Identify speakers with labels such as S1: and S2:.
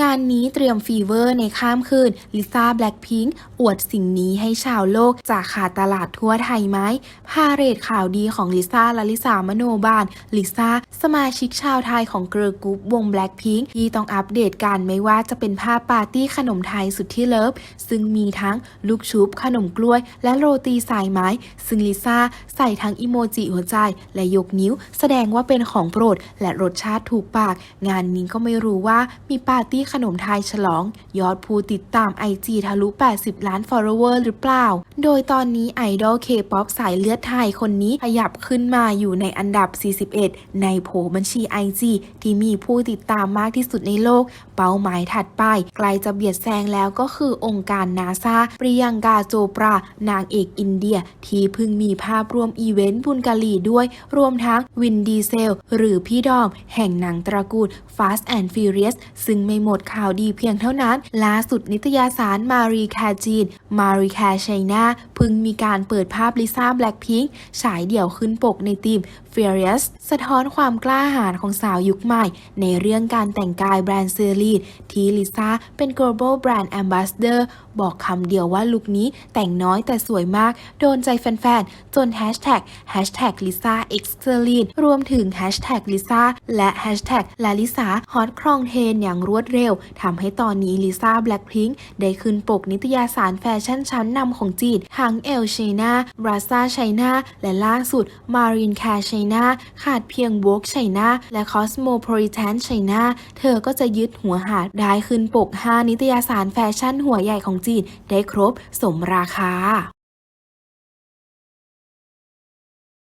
S1: งานนี้เตรียมฟีเวอร์ในข้ามคืน ลิซ่าแบล็คพิงค์อวดสิ่งนี้ให้ชาวโลกจากขาดตลาดทั่วไทยไหมพาเรดข่าวดีของลิซ่าและลิซามโนบาลลิซ่า สมาชิกชาวไทยของเกิร์ลกรุ๊ปวงแบล็คพิงค์ที่ต้องอัปเดตกันไม่ว่าจะเป็นภาพปาร์ตี้ขนมไทยสุดที่เลิฟ ซึ่งมีทั้งลูกชุบ ขนมกล้วย และโรตีสายไม้ ซึ่งลิซ่าใส่ทั้งอิโมจิหัวใจ และยกนิ้ว แสดงว่าเป็นของโปรด และรสชาติถูกปาก งานนี้ก็ไม่รู้ว่ามีปาร์ตี้ขนมไทยฉลอง ยอดผู้ติดตาม IG ทะลุ 80 ล้าน follower หรือเปล่า โดยตอนนี้ไอดอลเคป๊อปสายเลือดไทยคนนี้ขยับขึ้นมาอยู่ในอันดับ 41 ในโผบัญชี IG ที่มีผู้ติดตามมากที่สุดในโลก เป้าหมายถัดไปใกล้จะเบียดแซงแล้วก็คือองค์การนาซาปริยังกาโจปรา นางเอกอินเดีย ที่เพิ่งมีภาพรวมอีเวนต์บุญกาลีด้วย รวมทั้งวินดีเซล หรือพี่ดอม แห่งหนังตระกูล Fast and Furious ซึ่งไม่หมดข่าวดีเพียงเท่านั้น ล่าสุดนิตยสารมารีแคจีน มารีแคไชน่าพิ่งมีการเปิดภาพลิซ่าแบล็คพิงค์ฉายเดี่ยวขึ้นปกในทีม Furious สะท้อนความกล้าหาญของสาวยุคใหม่ ในเรื่องการแต่งกายแบรนด์เซรีนที่ลิซ่าเป็น global brand ambassador บอกคำเดียวว่าลุคนี้แต่งน้อยแต่สวยมาก โดนใจแฟนๆ จน hashtag hashtag lisa x c e l i n รวมถึง hashtag lisa และ hashtag ลาลิสาฮอตครองเทรนอย่างรวดเร็วทำให้ตอนนี้ลิซ่าแบล็คพิงค์ได้ขึ้นปกนิตยสารแฟชั่นชั้นนำของจีนทั้งเอลช n นาบราซาไชน่าและล่าสุดมารินแคร์ไชน่าขาดเพียงวอกไชน่าและคอสโมโพลิแทนไชน่าเธอก็จะยึดหัวหาดได้ขึ้นปก 5 นิตยสารแฟชั่นหัวใหญ่ของจีนได้ครบสมราคา